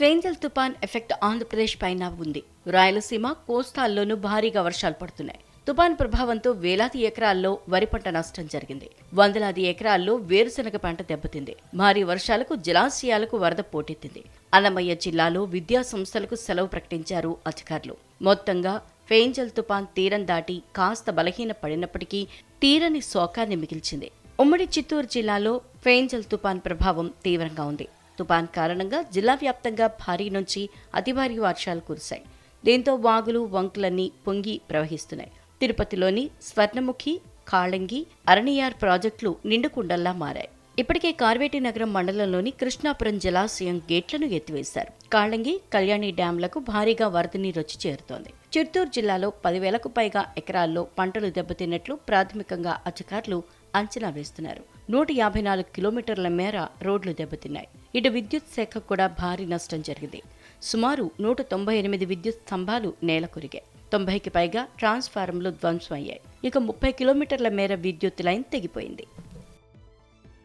ఫేంజల్ తుపాన్ effect Andhra Pradesh పైన ఉంది. రాయలసీమ కోస్తాల్లోనూ భారీగా వర్షాలు పడుతున్నాయి. తుపాన్ ప్రభావంతో వేలాది ఎకరాల్లో వరి పంట నష్టం జరిగింది. వందలాది ఎకరాల్లో వేరుశనగ పంట దెబ్బతింది. భారీ వర్షాలకు జలాశయాలకు వరద పోటెత్తింది. అన్నమయ్య జిల్లాలో విద్యా సంస్థలకు సెలవు ప్రకటించారు అధికారులు. మొత్తంగా ఫేంజల్ తుపాన్ తీరం దాటి కాస్త బలహీన పడినప్పటికీ తీరని శోకాన్ని మిగిల్చింది. ఉమ్మడి చిత్తూరు జిల్లాలో ఫేంజల్ తుపాన్ ప్రభావం తీవ్రంగా ఉంది. తుపాన్ కారణంగా జిల్లా వ్యాప్తంగా భారీ నుంచి అతి భారీ వర్షాలు కురిశాయి. దీంతో వాగులు వంకులన్నీ పొంగి ప్రవహిస్తున్నాయి. తిరుపతిలోని స్వర్ణముఖి కాళంగి అరణియార్ ప్రాజెక్టులు నిండుకుండల్లా మారాయి. ఇప్పటికే కార్వేటి నగరం మండలంలోని కృష్ణాపురం జలాశయం గేట్లను ఎత్తివేశారు. కాళంగి కళ్యాణి డ్యాంలకు భారీగా వరద నీరు వచ్చి చేరుతోంది. చిత్తూరు జిల్లాలో పదివేలకు పైగా ఎకరాల్లో పంటలు దెబ్బతిన్నట్లు ప్రాథమికంగా అధికారులు అంచనా వేస్తున్నారు. నూట యాభై నాలుగు కిలోమీటర్ల మేర రోడ్లు దెబ్బతిన్నాయి. ఇటు విద్యుత్ శాఖకు కూడా భారీ నష్టం జరిగింది. సుమారు నూట తొంభై ఎనిమిది విద్యుత్ స్తంభాలు నేలకొరిగాయి తొంభైకి పైగా ట్రాన్స్ఫారంలు ధ్వంసం అయ్యాయి ఇక ముప్పై కిలోమీటర్ల మేర విద్యుత్ లైన్ తెగిపోయింది.